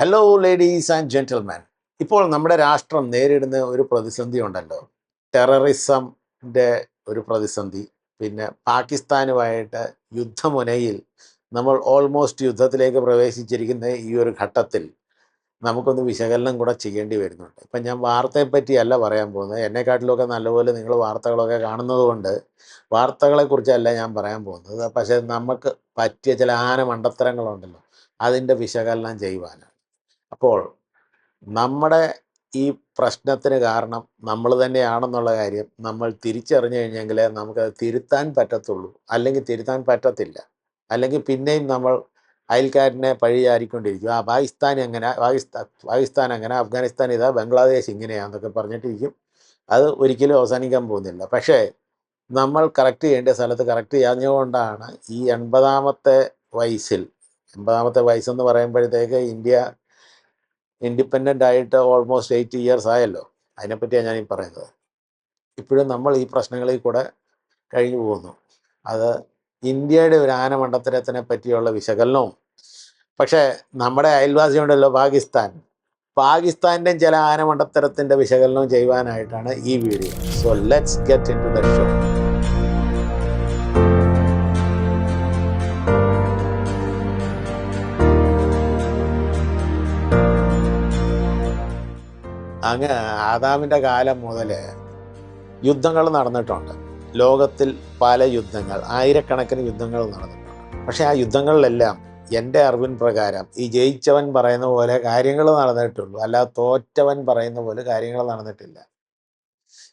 Hello ladies and gentleman ഇപ്പോൾ നമ്മുടെ രാഷ്ട്രം നേരിടുന്ന ഒരു പ്രതിസന്ധി ഉണ്ടല്ലോ. ടെററിസമിന്റെ ഒരു പ്രതിസന്ധി. പിന്നെ പാകിസ്ഥാനുമായിട്ട് യുദ്ധമുനയിൽ നമ്മൾ ഓൾമോസ്റ്റ് യുദ്ധത്തിലേക്ക് പ്രവേശിച്ചിരിക്കുന്ന ഈ ഒരു ഘട്ടത്തിൽ നമുക്കൊന്ന് വിശകലനം കൂടെ ചെയ്യേണ്ടി വരുന്നുണ്ട്. ഇപ്പം ഞാൻ വാർത്തയെപ്പറ്റിയല്ല പറയാൻ പോകുന്നത്. എന്നെക്കാട്ടിലൊക്കെ നല്ലപോലെ നിങ്ങൾ വാർത്തകളൊക്കെ കാണുന്നതുകൊണ്ട് വാർത്തകളെക്കുറിച്ചല്ല ഞാൻ പറയാൻ പോകുന്നത്. പക്ഷേ നമുക്ക് പറ്റിയ ചില ആന മണ്ടത്തരങ്ങളുണ്ടല്ലോ അതിന്റെ വിശകലനം ചെയ്യുവാനാണ്. അപ്പോൾ നമ്മുടെ ഈ പ്രശ്നത്തിന് കാരണം നമ്മൾ തന്നെയാണെന്നുള്ള കാര്യം നമ്മൾ തിരിച്ചറിഞ്ഞു കഴിഞ്ഞെങ്കിലേ നമുക്കത് തിരുത്താൻ പറ്റത്തുള്ളൂ. അല്ലെങ്കിൽ തിരുത്താൻ പറ്റത്തില്ല. അല്ലെങ്കിൽ പിന്നെയും നമ്മൾ അയൽക്കാരനെ പഴിചാരിക്കൊണ്ടിരിക്കും ആ പാകിസ്ഥാൻ എങ്ങനെ? പാകിസ്ഥാൻ പാകിസ്ഥാൻ അങ്ങനെ അഫ്ഗാനിസ്ഥാൻ ഇതാ? ബംഗ്ലാദേശ് ഇങ്ങനെയാന്നൊക്കെ പറഞ്ഞിട്ടിരിക്കും. അത് ഒരിക്കലും അവസാനിക്കാൻ പോകുന്നില്ല. പക്ഷേ നമ്മൾ കറക്റ്റ് ചെയ്യേണ്ട സ്ഥലത്ത് കറക്റ്റ് ചെയ്യാഞ്ഞുകൊണ്ടാണ് ഈ എൺപതാമത്തെ വയസ്സിൽ എൺപതാമത്തെ വയസ്സെന്ന് പറയുമ്പോഴത്തേക്ക് ഇന്ത്യ ഇൻഡിപെൻഡന്റ് ആയിട്ട് ഓൾമോസ്റ്റ് എയ്റ്റ് ഇയേഴ്സ് ആയല്ലോ. അതിനെപ്പറ്റിയാണ് ഞാൻ പറയുന്നത്. ഇപ്പോഴും നമ്മൾ ഈ പ്രശ്നങ്ങളിൽ കൂടെ കഴിഞ്ഞു പോകുന്നു. അത് ഇന്ത്യയുടെ ഒരു ആനമണ്ഡത്തരത്തിനെ പറ്റിയുള്ള വിശകലനവും പക്ഷേ നമ്മുടെ അയൽവാസി ഉണ്ടല്ലോ പാകിസ്ഥാൻ. പാകിസ്ഥാന്റെ ചില ആനമണ്ഡത്തരത്തിന്റെ വിശകലനവും ചെയ്യുവാനായിട്ടാണ് ഈ video so let's get into the show അങ്ങ് ആദാമിന്റെ കാലം മുതൽ യുദ്ധങ്ങൾ നടന്നിട്ടുണ്ട്. ലോകത്തിൽ പല യുദ്ധങ്ങൾ ആയിരക്കണക്കിന് യുദ്ധങ്ങൾ നടന്നിട്ടുണ്ട്. പക്ഷേ ആ യുദ്ധങ്ങളിലെല്ലാം എന്റെ അറിവിൻ പ്രകാരം ഈ ജയിച്ചവൻ പറയുന്ന പോലെ കാര്യങ്ങൾ നടന്നിട്ടുള്ളൂ. അല്ലാതെ തോറ്റവൻ പറയുന്ന പോലെ കാര്യങ്ങൾ നടന്നിട്ടില്ല.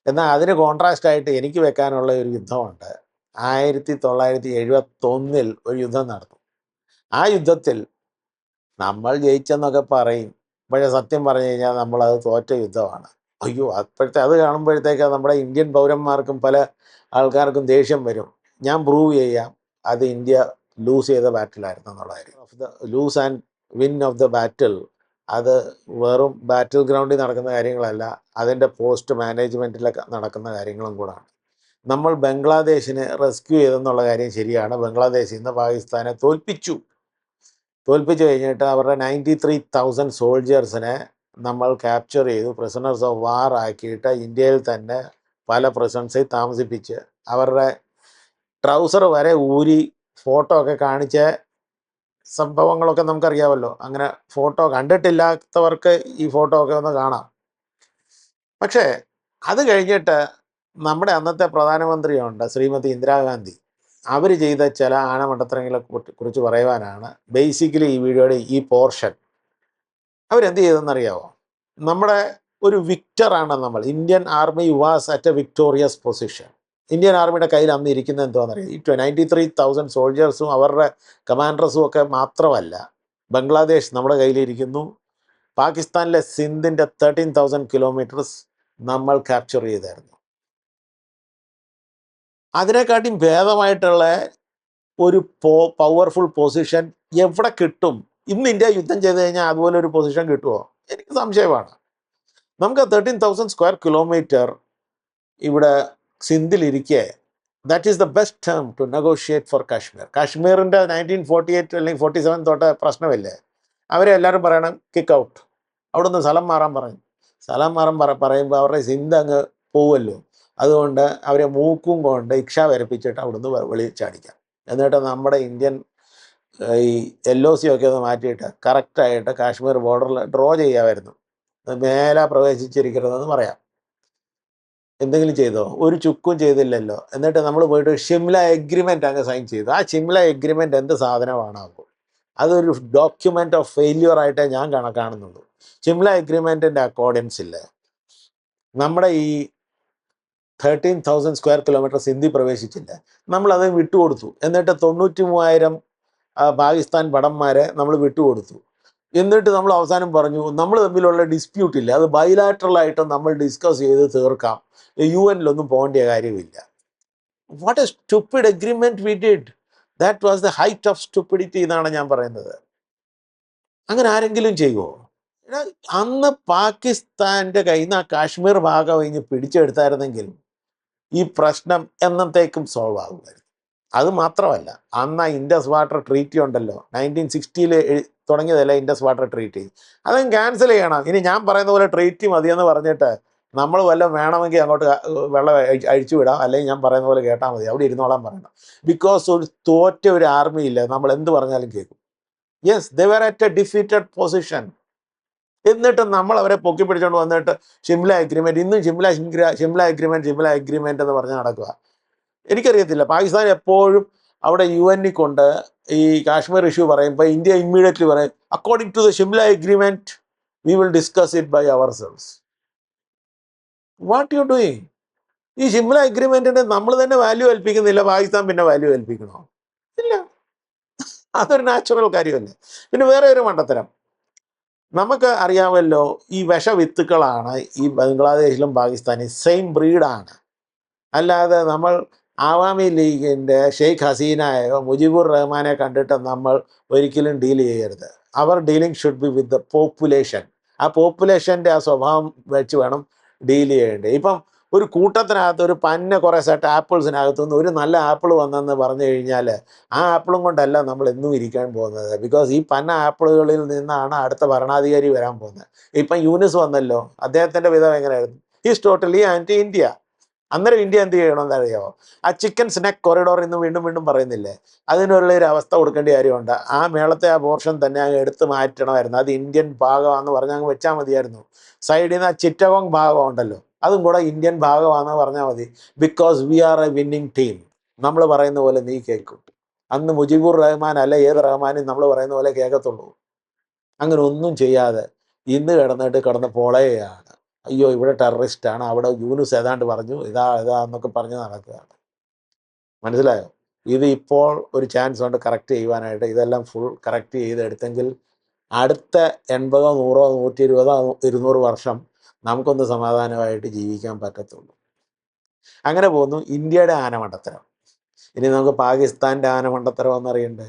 എന്നാൽ അതിന് കോൺട്രാസ്റ്റ് ആയിട്ട് എനിക്ക് വെക്കാനുള്ള ഒരു യുദ്ധമുണ്ട്. ആയിരത്തി തൊള്ളായിരത്തി എഴുപത്തൊന്നിൽ ഒരു യുദ്ധം നടന്നു. ആ യുദ്ധത്തിൽ നമ്മൾ ജയിച്ചെന്നൊക്കെ പറയും. പക്ഷേ സത്യം പറഞ്ഞു കഴിഞ്ഞാൽ നമ്മളത് തോറ്റ യുദ്ധമാണ്. അയ്യോ അപ്പോഴത്തെ അത് കാണുമ്പോഴത്തേക്ക് നമ്മുടെ ഇന്ത്യൻ പൗരന്മാർക്കും പല ആൾക്കാർക്കും ദേഷ്യം വരും. ഞാൻ പ്രൂവ് ചെയ്യാം അത് ഇന്ത്യ ലൂസ് ചെയ്ത ബാറ്റിലായിരുന്നു എന്നുള്ളതായിരിക്കും of the lose and win of the battle അത് വെറും ബാറ്റിൽ ഗ്രൗണ്ടിൽ നടക്കുന്ന കാര്യങ്ങളല്ല അതിന്റെ പോസ്റ്റ് മാനേജ്മെന്റിലൊക്കെ നടക്കുന്ന കാര്യങ്ങളും കൂടാണ്. നമ്മൾ ബംഗ്ലാദേശിനെ റെസ്ക്യൂ ചെയ്തെന്നുള്ള കാര്യം ശരിയാണ്. ബംഗ്ലാദേശിൽ നിന്ന് പാകിസ്ഥാനെ തോൽപ്പിച്ചു. തോൽപ്പിച്ചു കഴിഞ്ഞിട്ട് അവരുടെ നയന്റി ത്രീ തൗസൻഡ് സോൾജേഴ്സിനെ നമ്മൾ ക്യാപ്ചർ ചെയ്തു. പ്രിസണേഴ്സ് ഓഫ് വാർ ആക്കിയിട്ട് ഇന്ത്യയിൽ തന്നെ പല പ്രിസൺസിൽ താമസിപ്പിച്ച് അവരുടെ ട്രൗസർ വരെ ഊരി ഫോട്ടോ ഒക്കെ കാണിച്ച സംഭവങ്ങളൊക്കെ നമുക്കറിയാമല്ലോ. അങ്ങനെ ഫോട്ടോ കണ്ടിട്ടില്ലാത്തവർക്ക് ഈ ഫോട്ടോ ഒക്കെ ഒന്ന് കാണാം. പക്ഷേ അത് കഴിഞ്ഞിട്ട് നമ്മുടെ അന്നത്തെ പ്രധാനമന്ത്രിയുണ്ട് ശ്രീമതി ഇന്ദിരാഗാന്ധി. അവർ ചെയ്ത ചില ആണമണ്ടത്തരങ്ങളെ കുറിച്ച് പറയുവാനാണ് ബേസിക്കലി ഈ വീഡിയോയുടെ ഈ പോർഷൻ അവരെന്ത് ചെയ്തെന്നറിയാവോ നമ്മുടെ ഒരു വിക്ടറാണ് നമ്മൾ. Indian army was at a victorious position Indian ആർമിയുടെ കയ്യിൽ അന്ന് ഇരിക്കുന്നത് എന്തുവാണെന്നറിയാം ഈ നയന്റി ത്രീ തൗസൻഡ് സോൾജേഴ്സും അവരുടെ കമാൻഡേഴ്സും ഒക്കെ മാത്രമല്ല. ബംഗ്ലാദേശ് നമ്മുടെ കയ്യിലിരിക്കുന്നു പാകിസ്ഥാനിലെ സിന്ധിന്റെ തേർട്ടീൻ തൗസൻഡ് കിലോമീറ്റേഴ്സ് നമ്മൾ ക്യാപ്ചർ ചെയ്തായിരുന്നു. അതിനെക്കാട്ടിയും ഭേദമായിട്ടുള്ള ഒരു പോ പവർഫുൾ പൊസിഷൻ എവിടെ കിട്ടും? ഇന്ന് ഇന്ത്യ യുദ്ധം ചെയ്ത് കഴിഞ്ഞാൽ അതുപോലെ ഒരു പൊസിഷൻ കിട്ടുമോ എനിക്ക് സംശയമാണ്. നമുക്ക് തേർട്ടീൻ തൗസൻഡ് സ്ക്വയർ കിലോമീറ്റർ ഇവിടെ സിന്ധിലിരിക്കെ that is the best term to negotiate for Kashmir കാശ്മീറിന്റെ nineteen forty eight അല്ലെങ്കിൽ ഫോർട്ടി സെവൻ തൊട്ട് പ്രശ്നമില്ലേ? അവരെ എല്ലാവരും പറയണം കിക്ക് ഔട്ട് അവിടെ നിന്ന് സ്ഥലം മാറാൻ പറയും. സ്ഥലം മാറാൻ പറ പറയുമ്പോൾ അവരുടെ സിന്ധ് അങ്ങ് പോവുമല്ലോ അതുകൊണ്ട് അവരെ മൂക്കും കൊണ്ട് ഇക്ഷ വരപ്പിച്ചിട്ട് അവിടുന്ന് വെളി ചാടിക്കാം. എന്നിട്ട് നമ്മുടെ ഇന്ത്യൻ ഈ എൽ ഒ സി ഒക്കെ ഒന്ന് മാറ്റിയിട്ട് കറക്റ്റായിട്ട് കാശ്മീർ ബോർഡറിൽ ഡ്രോ ചെയ്യാമായിരുന്നു. മേലെ പ്രവേശിച്ചിരിക്കരുതെന്ന് പറയാം. എന്തെങ്കിലും ചെയ്തോ? ഒരു ചുക്കും ചെയ്തില്ലല്ലോ. എന്നിട്ട് നമ്മൾ പോയിട്ട് ഷിംല എഗ്രിമെന്റ് അങ്ങ് സൈൻ ചെയ്തു. ആ ഷിംല എഗ്രിമെന്റ് എന്ത് സാധനമാണ് അപ്പോൾ അതൊരു ഡോക്യുമെന്റ് ഓഫ് ഫെയിലിയർ ആയിട്ടേ ഞാൻ കണക്കാണുന്നുള്ളൂ. ഷിംല എഗ്രിമെന്റിന്റെ അക്കോർഡൻസ് ഇല്ല? നമ്മുടെ ഈ തേർട്ടീൻ തൗസൻഡ് സ്ക്വയർ കിലോമീറ്റർ സിന്ധി പ്രവേശിച്ചില്ല. നമ്മളത് വിട്ടുകൊടുത്തു. എന്നിട്ട് തൊണ്ണൂറ്റി മൂവായിരം പാകിസ്ഥാൻ ഭടന്മാരെ നമ്മൾ വിട്ടുകൊടുത്തു. എന്നിട്ട് നമ്മൾ അവസാനം പറഞ്ഞു നമ്മൾ തമ്മിലുള്ള ഡിസ്പ്യൂട്ട് ഇല്ല. അത് ബൈലാറ്ററലായിട്ട് നമ്മൾ ഡിസ്കസ് ചെയ്ത് തീർക്കാം. യു എനിലൊന്നും പോകേണ്ട കാര്യമില്ല. What a stupid agreement we did that was the height of stupidity എന്നാണ് ഞാൻ പറയുന്നത്. അങ്ങനെ ആരെങ്കിലും ചെയ്യുമോ അന്ന് പാകിസ്ഥാന്റെ കയ്യിൽ നിന്ന് ആ കാശ്മീർ ഭാഗം കഴിഞ്ഞ് പിടിച്ചെടുത്തായിരുന്നെങ്കിൽ ഈ പ്രശ്നം എന്നത്തേക്കും സോൾവ് ആകുമായിരുന്നു അത് മാത്രമല്ല അന്ന് ഇൻഡസ് വാട്ടർ ട്രീറ്റി ഉണ്ടല്ലോ. നയന്റീൻ സിക്സ്റ്റിയിൽ തുടങ്ങിയതല്ല ഇൻഡസ് വാട്ടർ ട്രീറ്റി അതും ക്യാൻസൽ ചെയ്യണം. ഇനി ഞാൻ പറയുന്ന പോലെ ട്രീറ്റി മതിയെന്ന് പറഞ്ഞിട്ട് നമ്മൾ വല്ലതും വേണമെങ്കിൽ അങ്ങോട്ട് വെള്ളം അഴി- അഴിച്ചു വിടാം. അല്ലെങ്കിൽ ഞാൻ പറയുന്ന പോലെ കേട്ടാൽ മതി. അവിടെ ഇരുന്നോളാൻ പറയണം. ബിക്കോസ് ഒരു തോറ്റ ഒരു ആർമി ഇല്ല. നമ്മൾ എന്ത് പറഞ്ഞാലും കേൾക്കും. Yes they were at a defeated position എന്നിട്ട് നമ്മൾ അവരെ പൊക്കി പിടിച്ചോണ്ട് വന്നിട്ട് ഷിംല അഗ്രിമെന്റ് ഇന്നും ഷിംല ഷിംല അഗ്രിമെന്റ് ഷിംല അഗ്രിമെന്റ് എന്ന് പറഞ്ഞ് നടക്കുക എനിക്കറിയത്തില്ല. പാകിസ്ഥാൻ എപ്പോഴും അവിടെ യു എൻ കൊണ്ട് ഈ കാശ്മീർ ഇഷ്യൂ പറയുമ്പോൾ ഇന്ത്യ ഇമ്മീഡിയറ്റ്ലി പറയും according to the Shimla agreement we will discuss it by ourselves what you doing ഈ ഷിംല അഗ്രിമെന്റിന് നമ്മൾ തന്നെ വാല്യൂ ഏൽപ്പിക്കുന്നില്ല പാകിസ്ഥാൻ പിന്നെ വാല്യൂ ഏൽപ്പിക്കണോ? ഇല്ല. അതൊരു നാച്ചുറൽ കാര്യമല്ലേ? പിന്നെ വേറെ ഒരു മണ്ടത്തരം. നമുക്ക് അറിയാമല്ലോ ഈ വിഷവിത്തുക്കളാണ് ഈ ബംഗ്ലാദേശിലും പാകിസ്ഥാനിലും സെയിം ബ്രീഡാണ് അല്ലാതെ നമ്മൾ ആവാമി ലീഗിന്റെ ഷെയ്ഖ് ഹസീനയോ മുജിബുർ റഹ്മാനെ കണ്ടിട്ട് നമ്മൾ ഒരിക്കലും ഡീൽ ചെയ്യരുത്. അവർ dealing should be with the population ആ പോപ്പുലേഷന്റെ ആ സ്വഭാവം വെച്ച് വേണം ഡീൽ ചെയ്യേണ്ടത്. ഇപ്പം ഒരു കൂട്ടത്തിനകത്ത് ഒരു പന്ന കുറേ സെറ്റ് ആപ്പിൾസിനകത്തു നിന്ന് ഒരു നല്ല ആപ്പിൾ വന്നെന്ന് പറഞ്ഞു കഴിഞ്ഞാൽ ആ ആപ്പിളും കൊണ്ടല്ല നമ്മൾ എന്നും ഇരിക്കാൻ പോകുന്നത്. ബിക്കോസ് ഈ പന്ന ആപ്പിളുകളിൽ നിന്നാണ് അടുത്ത ഭരണാധികാരി വരാൻ പോകുന്നത്. ഇപ്പം യൂനിസ് വന്നല്ലോ. അദ്ദേഹത്തിന്റെ വിധം എങ്ങനെയായിരുന്നു? ഈസ് ടോട്ടലി ആന്റി ഇന്ത്യ അന്നേരം ഇന്ത്യ എന്ത് ചെയ്യണമെന്ന് അറിയാമോ ആ ചിക്കൻ സ്നാക്ക് കൊറിഡോർ ഇന്ന് വീണ്ടും വീണ്ടും പറയുന്നില്ലേ? അതിനുള്ള ഒരു അവസ്ഥ കൊടുക്കേണ്ട കാര്യമുണ്ട്. ആ മേളത്തെ ആ പോർഷൻ തന്നെ അങ്ങ് എടുത്ത് മാറ്റണമായിരുന്നു. അത് ഇന്ത്യൻ ഭാഗമാണെന്ന് പറഞ്ഞ് അങ്ങ് വെച്ചാൽ മതിയായിരുന്നു. സൈഡിൽ നിന്ന് ആ ചിറ്റകോങ് ഭാഗം ഉണ്ടല്ലോ. അതും കൂടെ ഇന്ത്യൻ ഭാഗമാണെന്ന് പറഞ്ഞാൽ മതി. Because we are a winning team നമ്മൾ പറയുന്ന പോലെ നീ കേൾക്കും. അന്ന് മുജിബുർ റഹ്മാൻ അല്ല ഏത് റഹ്മാനും നമ്മൾ പറയുന്ന പോലെ കേൾക്കത്തുള്ളൂ. അങ്ങനെ ഒന്നും ചെയ്യാതെ ഇന്ന് കിടന്നിട്ട് കിടന്ന് പൊളയാണ്. അയ്യോ ഇവിടെ ടെററിസ്റ്റാണ് അവിടെ യൂനുസ് ഏതാണ്ട് പറഞ്ഞു ഇതാ ഇതാ എന്നൊക്കെ പറഞ്ഞ് നടക്കുകയാണ്. മനസ്സിലായോ? ഇത് ഇപ്പോൾ ഒരു ചാൻസ് ഉണ്ട് കറക്റ്റ് ചെയ്യുവാനായിട്ട് ഇതെല്ലാം ഫുൾ കറക്റ്റ് ചെയ്തെടുത്തെങ്കിൽ അടുത്ത എൺപതോ നൂറോ നൂറ്റി ഇരുപതോ ഇരുന്നൂറ് വർഷം നമുക്കൊന്ന് സമാധാനമായിട്ട് ജീവിക്കാൻ പറ്റത്തുള്ളൂ. അങ്ങനെ പോകുന്നു. ഇന്ത്യയുടെ ആനമണ്ടത്തരം. ഇനി നമുക്ക് പാകിസ്ഥാന്റെ ആനമണ്ടത്തരം എന്നറിയണ്ടേ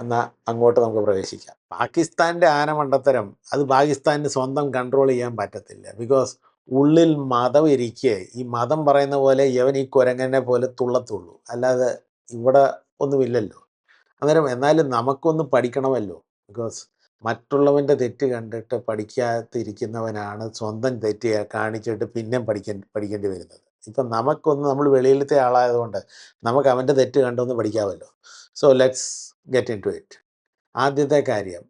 എന്നാൽ അങ്ങോട്ട് നമുക്ക് പ്രവേശിക്കാം. പാകിസ്ഥാന്റെ ആനമണ്ടത്തരം അത് പാകിസ്ഥാന് സ്വന്തം കൺട്രോൾ ചെയ്യാൻ പറ്റത്തില്ല. ബിക്കോസ് ഉള്ളിൽ മതം ഇരിക്കെ ഈ മതം പറയുന്ന പോലെ യവൻ ഈ കുരങ്ങനെ പോലെ തുള്ളത്തുള്ളൂ. അല്ലാതെ ഇവിടെ ഒന്നുമില്ലല്ലോ. അന്നേരം എന്നാലും നമുക്കൊന്ന് പഠിക്കണമല്ലോ. ബിക്കോസ് മറ്റുള്ളവന്റെ തെറ്റ് കണ്ടിട്ട് പഠിക്കാതിരിക്കുന്നവനാണ് സ്വന്തം തെറ്റ് കാണിച്ചിട്ട് പിന്നെ പഠിക്കാൻ പഠിക്കേണ്ടി വരുന്നത്. ഇപ്പം നമുക്കൊന്ന് നമ്മൾ വെളിയിലത്തെ ആളായതുകൊണ്ട് നമുക്ക് അവന്റെ തെറ്റ് കണ്ടൊന്ന് പഠിക്കാമല്ലോ. So let's get into it ആദ്യത്തെ കാര്യം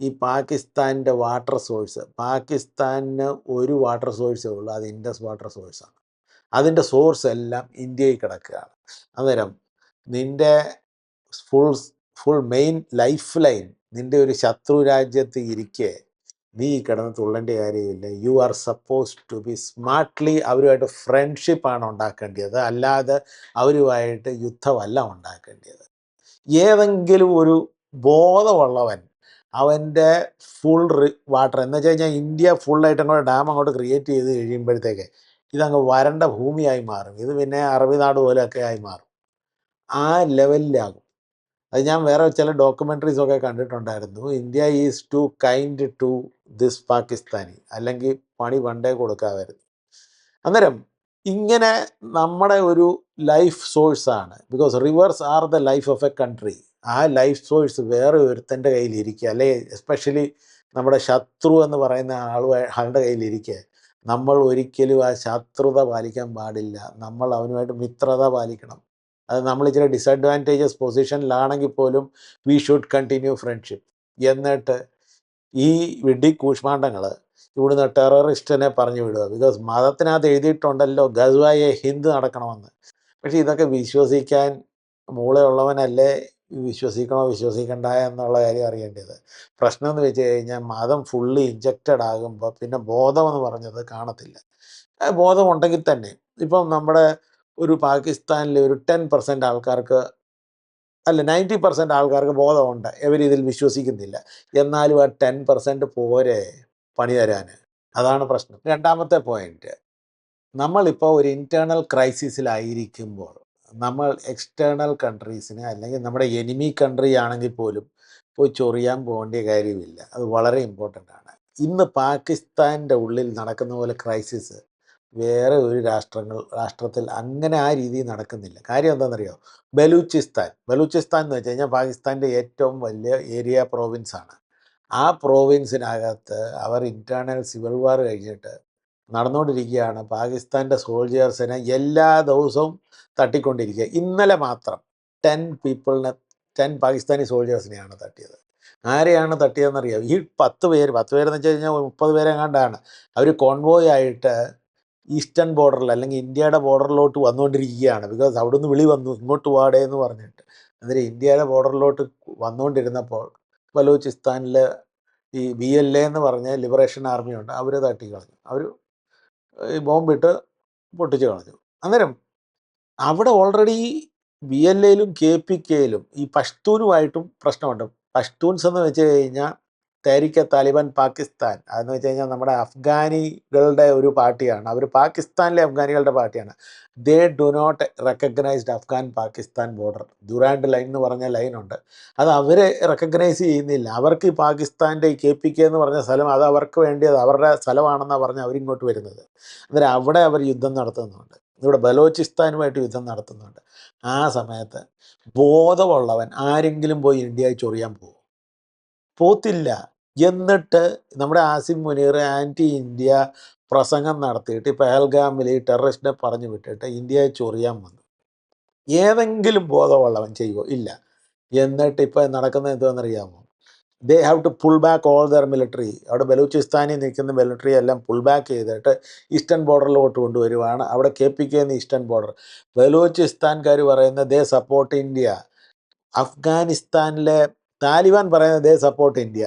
ഈ പാകിസ്ഥാന്റെ വാട്ടർ സോഴ്സ് പാകിസ്ഥാനിന് ഒരു വാട്ടർ സോഴ്സേ ഉള്ളൂ അത് ഇൻഡസ് വാട്ടർ സോഴ്സാണ് അതിന്റെ സോഴ്സ് എല്ലാം ഇന്ത്യയിൽ കിടക്കുകയാണ്. അന്നേരം നിന്റെ full full main life line നിന്റെ ഒരു ശത്രു രാജ്യത്ത് ഇരിക്കെ നീ കിടന്ന് തുള്ളേണ്ട കാര്യമില്ല. You are suppose to be smartly അവരുമായിട്ട് ഫ്രണ്ട്ഷിപ്പാണ് ഉണ്ടാക്കേണ്ടത് അല്ലാതെ അവരുമായിട്ട് യുദ്ധമല്ല ഉണ്ടാക്കേണ്ടത് ഏതെങ്കിലും ഒരു ബോധമുള്ളവൻ അവന്റെ ഫുൾ വാട്ടർ എന്ന് വെച്ച് കഴിഞ്ഞാൽ ഇന്ത്യ ഫുള്ളായിട്ട് അങ്ങോട്ട് ഡാം അങ്ങോട്ട് ക്രിയേറ്റ് ചെയ്ത് കഴിയുമ്പോഴത്തേക്ക് ഇതങ്ങ് വരണ്ട ഭൂമിയായി മാറും. ഇത് പിന്നെ അറബിനാട് പോലെയൊക്കെ ആയി മാറും. ആ ലെവലിലാകും അത് ഞാൻ വേറെ ചില ഡോക്യുമെന്ററീസ് ഒക്കെ കണ്ടിട്ടുണ്ടായിരുന്നു. India is too kind to this Pakistani അല്ലെങ്കിൽ പണി പണ്ടേ കൊടുക്കാമായിരുന്നു അന്നേരം ഇങ്ങനെ നമ്മുടെ ഒരു ലൈഫ് സോഴ്സാണ് because rivers are the life of a country ആ ലൈഫ് സോഴ്സ് വേറെ ഒരുത്തന്റെ കയ്യിലിരിക്കുക. അല്ലെ എസ്പെഷ്യലി നമ്മുടെ ശത്രു എന്ന് പറയുന്ന ആൾ ആളുടെ കയ്യിലിരിക്കുക. നമ്മൾ ഒരിക്കലും ആ ശത്രുത പാലിക്കാൻ പാടില്ല. നമ്മൾ അവനുമായിട്ട് മിത്രത പാലിക്കണം. അത് നമ്മൾ ഇച്ചിരി ഡിസഡ്വാന്റേജസ് പൊസിഷനിലാണെങ്കിൽ പോലും വി ഷുഡ് കണ്ടിന്യൂ ഫ്രണ്ട്ഷിപ്പ് എന്നിട്ട് ഈ വിഡി കൂഷ്മാണ്ഡങ്ങൾ ഇവിടുന്ന് ടെററിസ്റ്റിനെ പറഞ്ഞു വിടുക. ബിക്കോസ് മതത്തിനകത്ത് എഴുതിയിട്ടുണ്ടല്ലോ ഗസ്വായെ ഹിന്ദ് നടക്കണമെന്ന്. പക്ഷേ ഇതൊക്കെ വിശ്വസിക്കാൻ മൂളയുള്ളവനല്ലേ വിശ്വസിക്കണോ വിശ്വസിക്കണ്ട എന്നുള്ള കാര്യം അറിയേണ്ടത്. പ്രശ്നം എന്ന് വെച്ച് കഴിഞ്ഞാൽ മതം ഫുള്ളി ഇഞ്ചക്റ്റഡ് ആകുമ്പോൾ പിന്നെ ബോധമെന്ന് പറഞ്ഞത് കാണത്തില്ല. ബോധമുണ്ടെങ്കിൽ ബോധം തന്നെ. ഇപ്പം നമ്മുടെ ഒരു പാകിസ്ഥാനിലെ ഒരു ടെൻ പെർസെന്റ് ആൾക്കാർക്ക് അല്ല നയന്റി പെർസെന്റ് ആൾക്കാർക്ക് ബോധമുണ്ട്. ഇതിൽ വിശ്വസിക്കുന്നില്ല. എന്നാലും ആ ടെൻ പെർസെന്റ് പോരെ പണി തരാൻ അതാണ് പ്രശ്നം. രണ്ടാമത്തെ പോയിന്റ് നമ്മളിപ്പോൾ ഒരു ഇന്റേർണൽ ക്രൈസിസിലായിരിക്കുമ്പോൾ നമ്മൾ എക്സ്റ്റേണൽ കൺട്രീസിന് അല്ലെങ്കിൽ നമ്മുടെ എനിമി കൺട്രി ആണെങ്കിൽ പോലും പോയി ചൊറിയാൻ പോകേണ്ട കാര്യമില്ല. അത് വളരെ ഇമ്പോർട്ടന്റ് ആണ്. ഇന്ന് പാകിസ്ഥാന്റെ ഉള്ളിൽ നടക്കുന്ന പോലെ ക്രൈസിസ് വേറെ ഒരു രാഷ്ട്രങ്ങൾ രാഷ്ട്രത്തിൽ അങ്ങനെ ആ രീതിയിൽ നടക്കുന്നില്ല. കാര്യം എന്താണെന്നറിയോ? ബലൂചിസ്ഥാൻ. ബലൂചിസ്ഥാൻ എന്ന് വെച്ച് കഴിഞ്ഞാൽ പാകിസ്ഥാന്റെ ഏറ്റവും വലിയ ഏരിയ പ്രോവിൻസാണ്. ആ പ്രോവിൻസിനകത്ത് അവർ ഇന്റേർണൽ സിവിൽ വാർ കഴിഞ്ഞിട്ട് നടന്നുകൊണ്ടിരിക്കുകയാണ്. പാകിസ്ഥാന്റെ സോൾജിയേഴ്സിനെ എല്ലാ ദിവസവും തട്ടിക്കൊണ്ടിരിക്കുക. ഇന്നലെ മാത്രം ടെൻ പീപ്പിളിനെ ടെൻ പാകിസ്ഥാനി സോൾജിയേഴ്സിനെയാണ് തട്ടിയത്. ആരെയാണ് തട്ടിയതെന്നറിയാം? ഈ പത്ത് പേര്. പത്ത് പേരെന്ന് വെച്ച് കഴിഞ്ഞാൽ മുപ്പത് പേരെങ്ങാണ്ടാണ്. അവർ കോൺവോയ് ആയിട്ട് ഈസ്റ്റേൺ ബോർഡറിൽ അല്ലെങ്കിൽ ഇന്ത്യയുടെ ബോർഡറിലോട്ട് വന്നുകൊണ്ടിരിക്കുകയാണ്. ബിക്കോസ് അവിടുന്ന് വിളി വന്നു ഇങ്ങോട്ട് വാടേ എന്ന് പറഞ്ഞിട്ട്. അന്നേരം ഇന്ത്യയുടെ ബോർഡറിലോട്ട് വന്നുകൊണ്ടിരുന്നപ്പോൾ ബലൂചിസ്ഥാനിൽ ഈ ബി എൽ എ എന്ന് പറഞ്ഞ ലിബറേഷൻ ആർമി ഉണ്ട് അവർ തട്ടി കളഞ്ഞു. അവർ ഈ ബോംബിട്ട് പൊട്ടിച്ച് കളഞ്ഞു. അന്നേരം അവിടെ ഓൾറെഡി ബി എൽ എയിലും കെ പി കെയിലും ഈ പഷ്തൂനുമായിട്ടും പ്രശ്നമുണ്ട്. പഷ്തൂൻസ് എന്ന് വെച്ച് കഴിഞ്ഞാൽ തെരിക്ക താലിബാൻ പാകിസ്ഥാൻ. അതെന്ന് വെച്ച് കഴിഞ്ഞാൽ നമ്മുടെ അഫ്ഗാനികളുടെ ഒരു പാർട്ടിയാണ്. അവർ പാകിസ്ഥാനിലെ അഫ്ഗാനികളുടെ പാർട്ടിയാണ്. They do not recognised Afghan Pakistan border Durand line എന്ന് പറഞ്ഞ ലൈനുണ്ട് അത് അവരെ റെക്കഗ്നൈസ് ചെയ്യുന്നില്ല. അവർക്ക് ഈ പാകിസ്ഥാന്റെ കെ പി കെ എന്ന് പറഞ്ഞ സ്ഥലം അത് അവർക്ക് വേണ്ടിയത് അവരുടെ സ്ഥലമാണെന്നാണ് പറഞ്ഞ് അവരിങ്ങോട്ട് വരുന്നത്. അന്നേരം അവിടെ അവർ യുദ്ധം നടത്തുന്നുണ്ട്. ഇവിടെ ബലോചിസ്ഥാനുമായിട്ട് യുദ്ധം നടത്തുന്നുണ്ട്. ആ സമയത്ത് ബോധമുള്ളവൻ ആരെങ്കിലും പോയി ഇന്ത്യയിൽ ചൊറിയാൻ പോകും. പോത്തില്ല. എന്നിട്ട് നമ്മുടെ ആസിം മുനീർ ആന്റി ഇന്ത്യ പ്രസംഗം നടത്തിയിട്ട് പെഹൽഗാമിൽ ടെററിസ്റ്റിനെ പറഞ്ഞു വിട്ടിട്ട് ഇന്ത്യയെ ചൊറിയാൻ വന്നു. ഏതെങ്കിലും ബോധമുള്ളവൻ ചെയ്യുമോ ഇല്ല. എന്നിട്ട് ഇപ്പോൾ നടക്കുന്നത് എന്താണെന്നറിയാമോ? They have to pull back all their military അവിടെ ബലൂചിസ്ഥാനിൽ നിൽക്കുന്ന മിലിറ്ററി എല്ലാം പുൾ ബാക്ക് ചെയ്തിട്ട് ഈസ്റ്റേൺ ബോർഡറിലോട്ട് കൊണ്ടുവരുവാണ്. അവിടെ K P K eastern border. ബലൂചിസ്ഥാൻകാർ പറയുന്ന ദേ സപ്പോർട്ട് ഇന്ത്യ അഫ്ഗാനിസ്ഥാനിലെ താലിബാൻ പറയുന്നത് ദേ സപ്പോർട്ട് ഇന്ത്യ.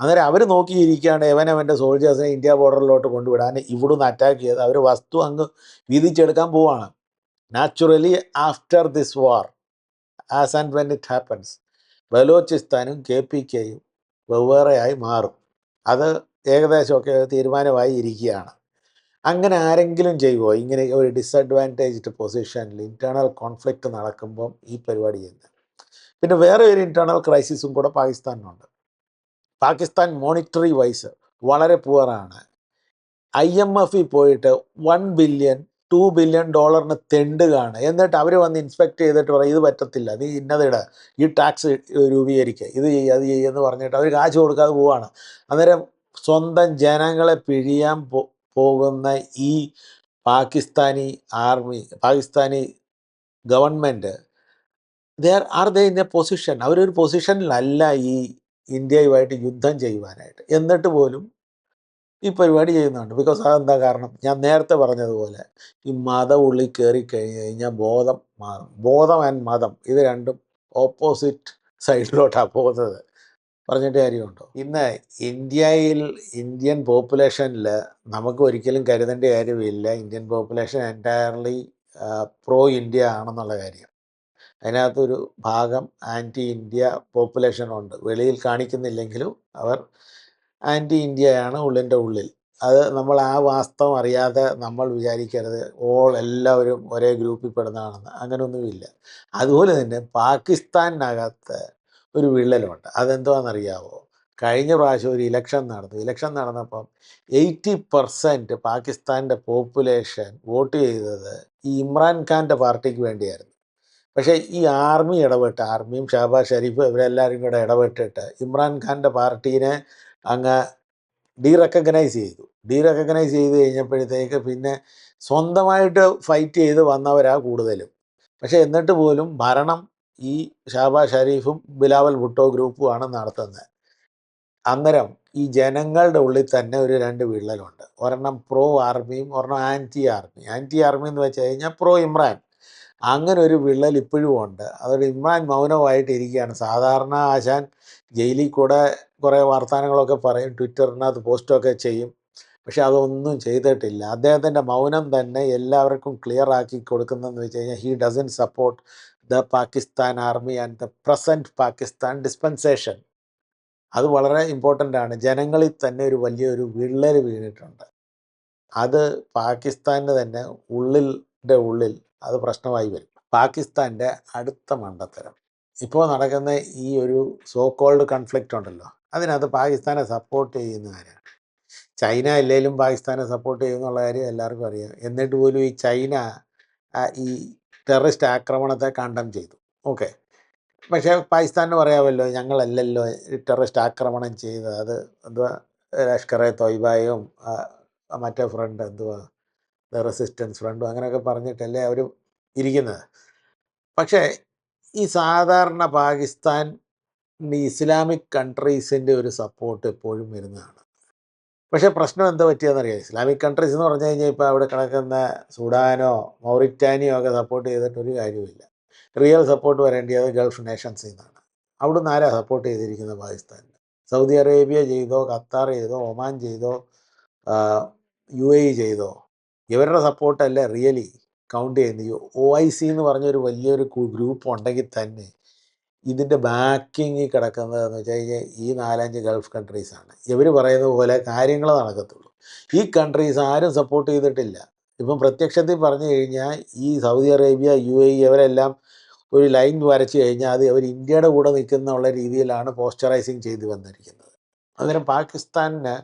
അന്നേരം അവർ നോക്കിയിരിക്കുകയാണ് എവനവന്റെ സോൾജേഴ്സിനെ ഇന്ത്യ ബോർഡറിലോട്ട് കൊണ്ടുവിടാൻ. ഇവിടുന്ന് അറ്റാക്ക് ചെയ്ത് അവർ വസ്തു അങ്ങ് വീതിച്ചെടുക്കാൻ പോവാണ്. Naturally after this war as and when it happens ബലോചിസ്ഥാനും K P കെയും വെവ്വേറെയായി മാറും. അത് ഏകദേശമൊക്കെ തീരുമാനമായി ഇരിക്കുകയാണ്. അങ്ങനെ ആരെങ്കിലും ചെയ്യുമോ ഇങ്ങനെ ഒരു ഡിസഡ്വാന്റേജ്ഡ് പൊസിഷനിൽ ഇന്റേർണൽ കോൺഫ്ലിക്റ്റ് നടക്കുമ്പം ഈ പരിപാടി ചെയ്യുന്നത് പിന്നെ വേറെ ഒരു ഇന്റേർണൽ ക്രൈസിസും കൂടെ പാകിസ്ഥാനിനുണ്ട്. പാകിസ്ഥാൻ മോണിറ്ററി വൈസ് വളരെ പുവറാണ് ഐ എം എഫിൽ പോയിട്ട് വൺ ബില്യൺ ടു ബില്യൺ ഡോളറിന് തെണ്ടുകയാണ് എന്നിട്ട് അവർ വന്ന് ഇൻസ്പെക്ട് ചെയ്തിട്ട് പറയും ഇത് പറ്റത്തില്ല. നീ ഇന്നതിട ഈ ടാക്സ് രൂപീകരിക്കുക ഇത് ചെയ്യുക അത് ചെയ്യുക എന്ന് പറഞ്ഞിട്ട് അവർ കാശ് കൊടുക്കാതെ പോവാണ്. അന്നേരം സ്വന്തം ജനങ്ങളെ പിഴിയാൻ പോകുന്ന ഈ Pakistani army Pakistani government there are the in a position അവരൊരു പൊസിഷനിലല്ല ഈ ഇന്ത്യയുമായിട്ട് യുദ്ധം ചെയ്യുവാനായിട്ട്. എന്നിട്ട് പോലും ഈ പരിപാടി ചെയ്യുന്നുണ്ട്. ബിക്കോസ് അതെന്താ കാരണം? ഞാൻ നേരത്തെ പറഞ്ഞതുപോലെ ഈ മതം ഉള്ളിൽ കയറി കഴിഞ്ഞ് കഴിഞ്ഞാൽ ബോധം മാറും. ബോധം ആൻഡ് മതം ഇത് രണ്ടും ഓപ്പോസിറ്റ് സൈഡിലോട്ടാണ് പോകുന്നത്. പറഞ്ഞിട്ട് കാര്യമുണ്ടോ? ഇന്ന് ഇന്ത്യയിൽ ഇന്ത്യൻ പോപ്പുലേഷനിൽ നമുക്ക് ഒരിക്കലും കരുതേണ്ട കാര്യമില്ല. Indian population entirely pro India ആണെന്നുള്ള കാര്യം. അതിനകത്തൊരു ഭാഗം ആന്റി ഇന്ത്യ പോപ്പുലേഷൻ ഉണ്ട് വെളിയിൽ കാണിക്കുന്നില്ലെങ്കിലും അവർ ആന്റി ഇന്ത്യയാണ് ഉള്ളിന്റെ ഉള്ളിൽ. അത് നമ്മൾ ആ വാസ്തവം അറിയാതെ നമ്മൾ വിചാരിക്കരുത്. ഓൾ എല്ലാവരും ഒരേ ഗ്രൂപ്പിൽ പെടുന്നതാണെന്ന്. അങ്ങനെയൊന്നുമില്ല. അതുപോലെ തന്നെ പാകിസ്ഥാനകത്ത് ഒരു വിള്ളലുണ്ട്. അതെന്തുവാണെന്നറിയാവോ? കഴിഞ്ഞ പ്രാവശ്യം ഒരു ഇലക്ഷൻ നടന്നു. ഇലക്ഷൻ നടന്നപ്പം എയ്റ്റി പെർസെന്റ് പാകിസ്ഥാന്റെ പോപ്പുലേഷൻ വോട്ട് ചെയ്തത് ഈ ഇമ്രാൻഖാന്റെ പാർട്ടിക്ക് വേണ്ടിയായിരുന്നു. പക്ഷേ ഈ ആർമി ഇടപെട്ട് ആർമിയും ഷഹബാസ് ഷരീഫ് ഇവരെല്ലാവരും കൂടെ ഇടപെട്ടിട്ട് ഇമ്രാൻഖാന്റെ പാർട്ടീനെ അങ്ങ് ഡീറെക്കഗ്നൈസ് ചെയ്തു. ഡീറെക്കഗ്നൈസ് ചെയ്ത് കഴിഞ്ഞപ്പോഴത്തേക്ക് പിന്നെ സ്വന്തമായിട്ട് ഫൈറ്റ് ചെയ്ത് വന്നവരാ കൂടുതലും. പക്ഷേ എന്നിട്ട് പോലും ഭരണം ഈ ഷാബാസ് ഷരീഫും ബിലാവൽ ഭുട്ടോ ഗ്രൂപ്പുമാണ് നടത്തുന്നത്. അന്നേരം ഈ ജനങ്ങളുടെ ഉള്ളിൽ തന്നെ ഒരു രണ്ട് വിള്ളലുണ്ട്. ഒരെണ്ണം പ്രോ ആർമിയും ഒരെണ്ണം ആന്റി ആർമി. ആന്റി ആർമി എന്ന് വെച്ച് കഴിഞ്ഞാൽ പ്രോ ഇമ്രാൻ. അങ്ങനെ ഒരു വിള്ളൽ ഇപ്പോഴും ഉണ്ട്. അതുകൊണ്ട് ഇമ്രാൻ മൗനമായിട്ടിരിക്കുകയാണ് സാധാരണ ആശാൻ ജയിലിൽ കൂടെ കുറേ വർത്തമാനങ്ങളൊക്കെ പറയും ട്വിറ്ററിനകത്ത് പോസ്റ്റൊക്കെ ചെയ്യും. പക്ഷെ അതൊന്നും ചെയ്തിട്ടില്ല. അദ്ദേഹത്തിന്റെ മൗനം തന്നെ എല്ലാവർക്കും ക്ലിയർ ആക്കി കൊടുക്കുന്നതെന്ന് വെച്ച് കഴിഞ്ഞാൽ he doesn't support the Pakistan army and the present Pakistan dispensation അത് വളരെ ഇമ്പോർട്ടന്റ് ആണ്. ജനങ്ങളിൽ തന്നെ ഒരു വലിയൊരു വിള്ളൽ വീണിട്ടുണ്ട്. അത് പാകിസ്ഥാന്റെ തന്നെ ഉള്ളിന്റെ ഉള്ളിൽ അത് പ്രശ്നമായി വരും. പാകിസ്ഥാന്റെ അടുത്ത മണ്ടത്തരം. ഇപ്പോൾ നടക്കുന്ന ഈ ഒരു സോ കോൾഡ് കൺഫ്ലിക്റ്റ് ഉണ്ടല്ലോ അതിനകത്ത് പാകിസ്ഥാനെ സപ്പോർട്ട് ചെയ്യുന്ന ചൈന അല്ലെങ്കിലും പാകിസ്ഥാനെ സപ്പോർട്ട് ചെയ്യുന്നുള്ള കാര്യം എല്ലാവർക്കും അറിയാം. എന്നിട്ട് പോലും ഈ ചൈന ഈ ടെററിസ്റ്റ് ആക്രമണത്തെ കണ്ടം ചെയ്തു. ഓക്കെ പക്ഷേ പാകിസ്ഥാനിന് പറയാമല്ലോ ഞങ്ങളല്ലല്ലോ ടെററിസ്റ്റ് ആക്രമണം ചെയ്തത്. അത് എന്തുവാ? ലഷ്കർ എ തൊയ്ബായും മറ്റേ ഫ്രണ്ട് എന്തുവാ? റെസിസ്റ്റൻസ് ഫ്രണ്ടും അങ്ങനെയൊക്കെ പറഞ്ഞിട്ടല്ലേ അവർ ഇരിക്കുന്നത്. പക്ഷേ ഈ സാധാരണ പാകിസ്ഥാൻ ഇസ്ലാമിക് കൺട്രീസിന്റെ ഒരു സപ്പോർട്ട് എപ്പോഴും വരുന്നതാണ്. പക്ഷേ പ്രശ്നം എന്താ പറ്റിയെന്നറിയാം ഇസ്ലാമിക് കൺട്രീസ് എന്ന് പറഞ്ഞു കഴിഞ്ഞാൽ ഇപ്പോൾ അവിടെ കിടക്കുന്ന സുഡാനോ മൗറിറ്റാനിയോ ഒക്കെ സപ്പോർട്ട് ചെയ്തിട്ട് ഒരു കാര്യമില്ല റിയൽ സപ്പോർട്ട് വരേണ്ടത് ഗൾഫ് നേഷൻസിൽ നിന്നാണ്. അവിടുന്ന് ആരാ സപ്പോർട്ട് ചെയ്തിരിക്കുന്നത് പാകിസ്ഥാനിൽ സൗദി അറേബ്യ ചെയ്തോ ഖത്താർ ചെയ്തോ ഒമാൻ ചെയ്തോ യു എ ഇ ചെയ്തോ? ഇവരുടെ സപ്പോർട്ടല്ല റിയലി കൗണ്ട് ചെയ്യുന്നത്? ഒ ഐ സി എന്ന് പറഞ്ഞൊരു വലിയൊരു ഗ്രൂപ്പ് ഉണ്ടെങ്കിൽ തന്നെ ഇതിന്റെ ബാക്കിങ് കിടക്കുന്നതെന്ന് വെച്ച് കഴിഞ്ഞാൽ ഈ നാലഞ്ച് ഗൾഫ് കൺട്രീസാണ് ഇവർ പറയുന്ന പോലെ കാര്യങ്ങൾ നടക്കത്തുള്ളൂ. ഈ കൺട്രീസ് ആരും സപ്പോർട്ട് ചെയ്തിട്ടില്ല. ഇപ്പം പ്രത്യക്ഷത്തിൽ പറഞ്ഞു കഴിഞ്ഞാൽ ഈ Saudi Arabia U A E അവരെല്ലാം ഒരു ലൈൻ വരച്ച് കഴിഞ്ഞാൽ അത് അവർ ഇന്ത്യയുടെ കൂടെ നിൽക്കുന്ന ഉള്ള രീതിയിലാണ് പോസ്റ്ററൈസിങ് ചെയ്ത് വന്നിരിക്കുന്നത്. അന്നേരം പാകിസ്ഥാനിന്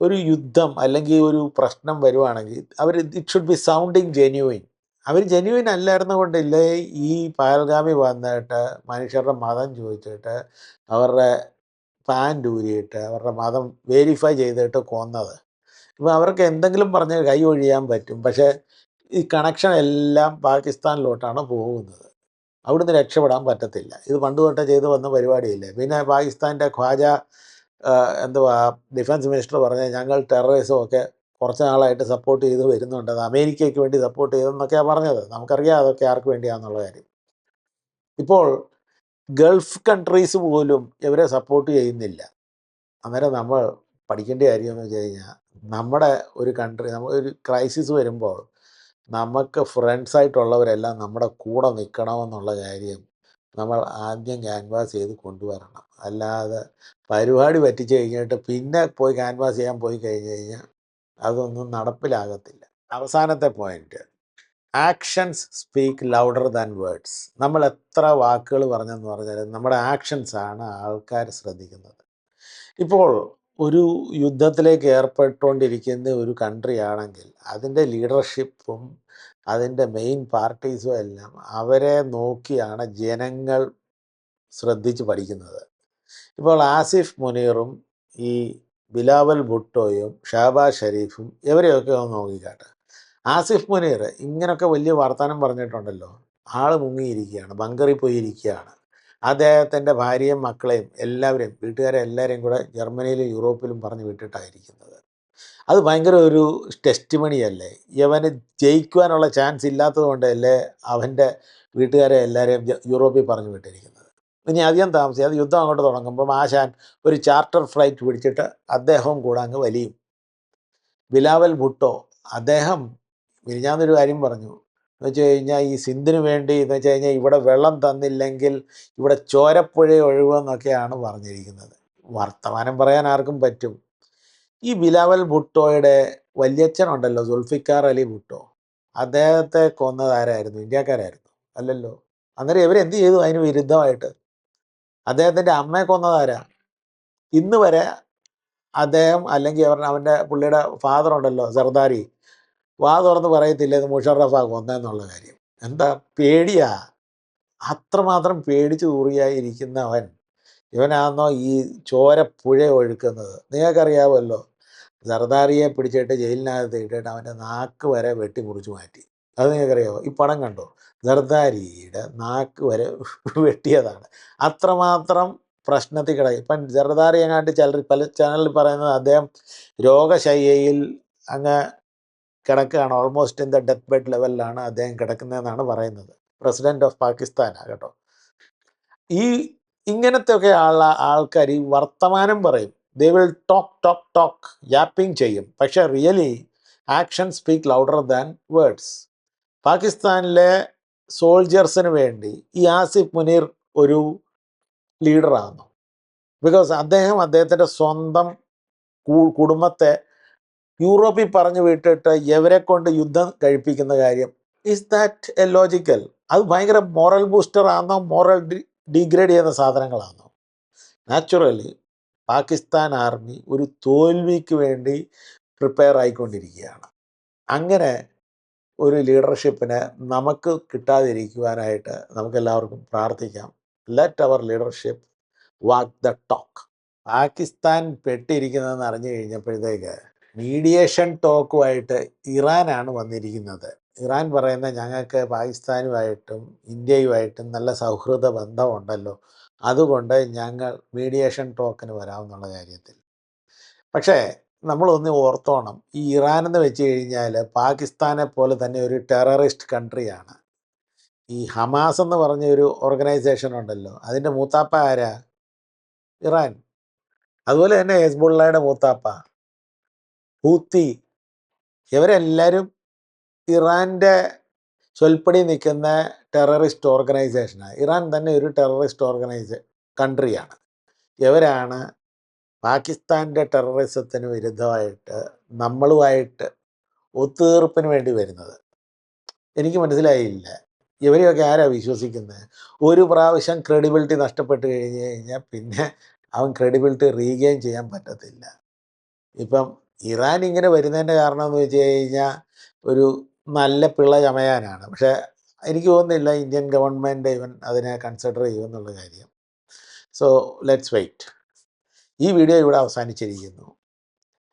ഒരു യുദ്ധം അല്ലെങ്കിൽ ഒരു പ്രശ്നം വരുവാണെങ്കിൽ അവർ it should be sounding genuine our genuine അല്ലായിരുന്ന കൊണ്ടില്ലേ ഈ പാൽഗാമി വന്നിട്ട് മനുഷ്യരുടെ മതം ചോദിച്ചിട്ട് അവരുടെ പാന്റ് ഊരിയിട്ട് അവരുടെ മതം വേരിഫൈ ചെയ്തിട്ട് കൊന്നത്. ഇപ്പം അവർക്ക് എന്തെങ്കിലും പറഞ്ഞ് കൈ ഒഴിയാൻ പറ്റും. പക്ഷേ ഈ കണക്ഷൻ എല്ലാം പാകിസ്ഥാനിലോട്ടാണ് പോകുന്നത്. അവിടുന്ന് രക്ഷപ്പെടാൻ പറ്റത്തില്ല. ഇത് പണ്ട് തൊട്ടേ ചെയ്തു വന്ന പരിപാടിയില്ലേ. പിന്നെ പാകിസ്ഥാന്റെ ഖ്വാജ എന്തുവാ ഡിഫൻസ് മിനിസ്റ്റർ പറഞ്ഞത് ഞങ്ങൾ ടെററിസം ഒക്കെ കുറച്ച് നാളായിട്ട് സപ്പോർട്ട് ചെയ്ത് വരുന്നുണ്ട്. അത് അമേരിക്കയ്ക്ക് വേണ്ടി സപ്പോർട്ട് ചെയ്തെന്നൊക്കെയാണ് പറഞ്ഞത്. നമുക്കറിയാം അതൊക്കെ ആർക്ക് വേണ്ടിയാണെന്നുള്ള കാര്യം. ഇപ്പോൾ ഗൾഫ് കൺട്രീസ് പോലും ഇവരെ സപ്പോർട്ട് ചെയ്യുന്നില്ല. അന്നേരം നമ്മൾ പഠിക്കേണ്ട കാര്യം എന്ന് വെച്ച് കഴിഞ്ഞാൽ നമ്മുടെ ഒരു കൺട്രി നമ്മൾ ഒരു ക്രൈസിസ് വരുമ്പോൾ നമുക്ക് ഫ്രണ്ട്സായിട്ടുള്ളവരെല്ലാം നമ്മുടെ കൂടെ നിൽക്കണമെന്നുള്ള കാര്യം നമ്മൾ ആദ്യം ക്യാൻവാസ് ചെയ്ത് കൊണ്ടുവരണം. അല്ലാതെ പരിപാടി പറ്റിച്ച് കഴിഞ്ഞിട്ട് പിന്നെ പോയി ക്യാൻവാസ് ചെയ്യാൻ പോയി കഴിഞ്ഞ് കഴിഞ്ഞാൽ അതൊന്നും നടപ്പിലാകത്തില്ല. അവസാനത്തെ point actions speak louder than words നമ്മൾ എത്ര വാക്കുകൾ പറഞ്ഞെന്ന് പറഞ്ഞാൽ നമ്മുടെ ആക്ഷൻസ് ആണ് ആൾക്കാർ ശ്രദ്ധിക്കുന്നത്. ഇപ്പോൾ ഒരു യുദ്ധത്തിലേക്ക് ഏർപ്പെട്ടുകൊണ്ടിരിക്കുന്ന ഒരു കൺട്രി ആണെങ്കിൽ അതിന്റെ ലീഡർഷിപ്പും അതിന്റെ മെയിൻ പാർട്ടീസും എല്ലാം അവരെ നോക്കിയാണ് ജനങ്ങൾ ശ്രദ്ധിച്ച് പഠിക്കുന്നത്. ഇപ്പോൾ ആസിഫ് മുനീറും ഈ ബിലാവൽ ഭുട്ടോയും ഷാബാ ഷരീഫും ഇവരെയൊക്കെ ഒന്ന് നോക്കിക്കാട്ടെ. ആസിഫ് മുനീർ ഇങ്ങനൊക്കെ വലിയ വർത്തമാനം പറഞ്ഞിട്ടുണ്ടല്ലോ. ആൾ മുങ്ങിയിരിക്കുകയാണ് ബങ്കറിൽ പോയിരിക്കുകയാണ്. അദ്ദേഹത്തിന്റെ ഭാര്യയും മക്കളെയും എല്ലാവരെയും വീട്ടുകാരെ എല്ലാവരെയും കൂടെ ജർമ്മനിയിലും യൂറോപ്പിലും പറഞ്ഞു വിട്ടിട്ടായിരിക്കുന്നത്. അത് ഭയങ്കര ഒരു ടെസ്റ്റ് മണിയല്ലേ ഇവന് ജയിക്കുവാനുള്ള ചാൻസ് ഇല്ലാത്തത് കൊണ്ടല്ലേ അവന്റെ വീട്ടുകാരെ എല്ലാവരെയും യൂറോപ്പിൽ പറഞ്ഞു വിട്ടിരിക്കുന്നത്. ഇനി അധികം താമസിയാതെ യുദ്ധം അങ്ങോട്ട് തുടങ്ങുമ്പം ആശാൻ ഒരു ചാർട്ടർ ഫ്ലൈറ്റ് പിടിച്ചിട്ട് അദ്ദേഹവും കൂടെ അങ്ങ് വലിയും. ബിലാവൽ ഭുട്ടോ അദ്ദേഹം മിനിഞ്ഞാന്നൊരു കാര്യം പറഞ്ഞു. എന്ന് വെച്ച് കഴിഞ്ഞാൽ ഈ സിന്ധിന് വേണ്ടി എന്ന് വെച്ച് കഴിഞ്ഞാൽ ഇവിടെ വെള്ളം തന്നില്ലെങ്കിൽ ഇവിടെ ചോരപ്പുഴ ഒഴുകുമെന്നൊക്കെയാണ് പറഞ്ഞിരിക്കുന്നത്. വർത്തമാനം പറയാൻ ആർക്കും പറ്റും. ഈ ബിലാവൽ ഭുട്ടോയുടെ വല്യച്ഛനുണ്ടല്ലോ സുൽഫിക്കാർ അലി ഭുട്ടോ. അദ്ദേഹത്തെ കൊന്നതാരായിരുന്നു ഇന്ത്യക്കാരായിരുന്നു അല്ലല്ലോ? അന്നേരം ഇവരെന്ത് ചെയ്തു? അതിന് വിരുദ്ധമായിട്ട്. അദ്ദേഹത്തിന്റെ അമ്മയെ കൊന്നതാരാ ഇന്ന് വരെ അദ്ദേഹം അല്ലെങ്കിൽ അവരുടെ അവന്റെ പുള്ളിയുടെ ഫാദർ ഉണ്ടല്ലോ സർദാരി. വാ തുറന്ന് പറയത്തില്ല ഇത് മുഷറഫാ കൊന്നെന്നുള്ള കാര്യം. എന്താ പേടിയാ? അത്രമാത്രം പേടിച്ചു തൂറിയായിരിക്കുന്നവൻ ഇവനാണോ ഈ ചോര പുഴ ഒഴുക്കുന്നത്. നിങ്ങൾക്കറിയാമല്ലോ സർദാറിയെ പിടിച്ചിട്ട് ജയിലിനകത്ത് ഇട്ടിട്ട് അവന്റെ നാക്ക് വരെ വെട്ടി മുറിച്ച് മാറ്റി. അത് നിങ്ങൾക്കറിയാമോ ഈ പടം കണ്ടോ? സർദാരിയുടെ നാക്ക് വരെ വെട്ടിയതാണ്. അത്രമാത്രം പ്രശ്നത്തിൽ കിടക്കും. ഇപ്പം ജർദാരി എങ്ങാണ്ട് ചിലർ പല ചാനലിൽ പറയുന്നത് അദ്ദേഹം രോഗശയ്യയിൽ അങ്ങ് കിടക്കുകയാണ്. Almost in the death bed ലെവലിലാണ് അദ്ദേഹം കിടക്കുന്നതെന്നാണ് പറയുന്നത്. പ്രസിഡന്റ് ഓഫ് പാകിസ്ഥാനാണ് കേട്ടോ. ഈ ഇങ്ങനത്തെയൊക്കെ ആള ആൾക്കാർ ഈ വർത്തമാനം പറയും. They will talk talk talk yapping ചെയ്യും. പക്ഷെ really action speak louder than words പാകിസ്ഥാനിലെ സോൾജേഴ്സിന് വേണ്ടി ഈ ആസിഫ് മുനീർ ഒരു ലീഡറാകുന്നു ബിക്കോസ് അദ്ദേഹം അദ്ദേഹത്തിന്റെ സ്വന്തം കുടുംബത്തെ യൂറോപ്പിൽ പറഞ്ഞു വിട്ടിട്ട് എവരെ കൊണ്ട് യുദ്ധം കഴിപ്പിക്കുന്ന കാര്യം. ഇസ് ദാറ്റ് എ ലോജിക്കൽ അത് ഭയങ്കര മോറൽ ബൂസ്റ്റർ ആണോ മോറൽ ഡിഗ്രേഡ് ചെയ്യുന്ന സാധനങ്ങളാണോ നാച്ചുറലി പാകിസ്ഥാൻ ആർമി ഒരു തോൽവിക്ക് വേണ്ടി പ്രിപ്പയർ ആയിക്കൊണ്ടിരിക്കുകയാണ്. അങ്ങനെ ഒരു ലീഡർഷിപ്പിന് നമുക്ക് കിട്ടാതിരിക്കുവാനായിട്ട് നമുക്കെല്ലാവർക്കും പ്രാർത്ഥിക്കാം. Let our leadership walk the talk Pakistan പെട്ടിരിക്കുന്നതെന്ന് അറിഞ്ഞു കഴിഞ്ഞപ്പോഴത്തേക്ക് മീഡിയേഷൻ ടോക്കുമായിട്ട് ഇറാനാണ് വന്നിരിക്കുന്നത്. ഇറാൻ പറയുന്ന ഞങ്ങൾക്ക് പാകിസ്ഥാനുമായിട്ടും ഇന്ത്യയുമായിട്ടും നല്ല സൗഹൃദ ബന്ധമുണ്ടല്ലോ. അതുകൊണ്ട് ഞങ്ങൾ മീഡിയേഷൻ ടോക്കിന് വരാമെന്നുള്ള കാര്യത്തിൽ. പക്ഷേ നമ്മളൊന്ന് ഓർത്തോണം. ഈ ഇറാൻ എന്ന് വെച്ച് കഴിഞ്ഞാൽ പാകിസ്ഥാനെ പോലെ തന്നെ ഒരു ടെററിസ്റ്റ് കൺട്രിയാണ് ഈ ഹമാസ് എന്ന് പറഞ്ഞ ഒരു ഓർഗനൈസേഷൻ ഉണ്ടല്ലോ. അതിന്റെ മൂത്താപ്പ ആരാ? ഇറാൻ. അതുപോലെ തന്നെ ഹെസ്ബുള്ളയുടെ മൂത്താപ്പ. ഹൂത്തി. ഇവരെല്ലാവരും ഇറാന്റെ ചൊൽപ്പടി നിൽക്കുന്ന ടെററിസ്റ്റ് ഓർഗനൈസേഷനാണ് ഇറാൻ തന്നെ ഒരു ടെററിസ്റ്റ് ഓർഗനൈസേ കൺട്രിയാണ് ഇവരാണ് പാകിസ്ഥാന്റെ ടെററിസത്തിന് വിരുദ്ധമായിട്ട് നമ്മളുമായിട്ട് ഒത്തുതീർപ്പിന് വേണ്ടി വരുന്നത്. എനിക്ക് മനസ്സിലായില്ല. ഇവരെയൊക്കെ ആരാ വിശ്വസിക്കുന്നത് ഒരു പ്രാവശ്യം ക്രെഡിബിലിറ്റി നഷ്ടപ്പെട്ട് കഴിഞ്ഞ് കഴിഞ്ഞാൽ പിന്നെ അവൻ ക്രെഡിബിലിറ്റി റീഗെയിൻ ചെയ്യാൻ പറ്റത്തില്ല. ഇപ്പം ഇറാൻ ഇങ്ങനെ വരുന്നതിന്റെ കാരണം എന്ന് വെച്ച് കഴിഞ്ഞാൽ ഒരു നല്ല പിള്ള ചമയാനാണ്. പക്ഷേ എനിക്ക് തോന്നുന്നില്ല ഇന്ത്യൻ ഗവൺമെന്റ് ഇവൻ അതിനെ കൺസിഡർ ചെയ്യുമെന്നുള്ള കാര്യം. സോ ലെറ്റ്സ് വെയിറ്റ് ഈ വീഡിയോ ഇവിടെ അവസാനിച്ചിരിക്കുന്നു.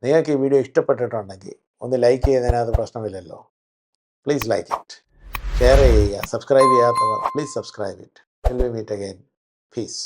നിങ്ങൾക്ക് ഈ വീഡിയോ ഇഷ്ടപ്പെട്ടിട്ടുണ്ടെങ്കിൽ ഒന്ന് ലൈക്ക് ചെയ്യുന്നതിനകത്ത് പ്രശ്നമില്ലല്ലോ. പ്ലീസ് ലൈക്ക് ഇറ്റ് ഷെയർ ചെയ്യുക. സബ്സ്ക്രൈബ് ചെയ്യാത്തവർ please subscribe it will we meet again peace